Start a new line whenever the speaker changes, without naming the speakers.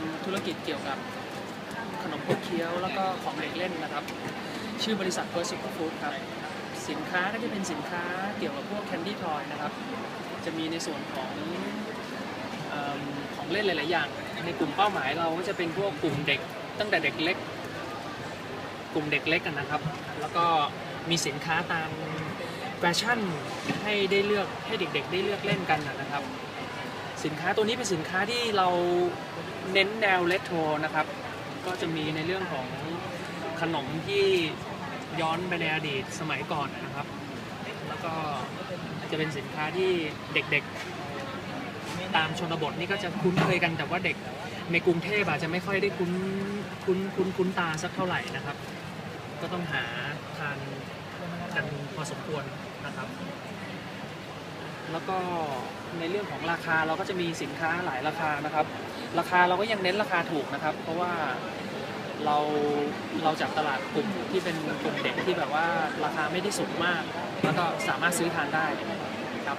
ำธุรกิจเกี่ยวกับขนมขบเคี้ยวแล้วก็ของเด็กเล่นนะครับ ชื่อบริษัท First Super Food ครับ สินค้าก็จะเป็นสินค้าเกี่ยวกับพวก Candy Toy นะครับ จะมีในส่วนของเอมของเล่นหลาย ๆ อย่าง ในกลุ่มเป้าหมายเราก็จะเป็นพวกกลุ่มเด็ก ตั้งแต่เด็กเล็ก กลุ่มเด็กเล็กกันนะครับ แล้วก็มีสินค้าตามแฟชั่นให้ได้เลือกให้เด็ก ๆ ได้เลือกเล่นกันนะครับ สินค้าตัวนี้เป็นสินค้าที่เราเน้นแนวเลโทรนะครับ ก็จะมีในเรื่องของขนมที่ย้อนไปในอดีตสมัยก่อนนะครับ แล้วก็จะเป็นสินค้าที่เด็กๆ ตามชนบทนี่ก็จะคุ้นเคยกันแต่ว่าเด็กในกรุงเทพอาจจะไม่ค่อยได้คุ้นคุ้นคุ้นคุ้นตาสักเท่าไหร่นะครับ ก็ต้องหาทานกันพอสมควรนะครับ แล้วก็ในเรื่องของราคาเราก็จะมีสินค้าหลายราคานะครับ ราคาเราก็ยังเน้นราคาถูกนะครับ เพราะว่าเราเราจับตลาดกลุ่มที่เป็นกลุ่มเด็กที่แบบว่าราคาไม่ได้สูงมาก แล้วก็สามารถซื้อทานได้ครับ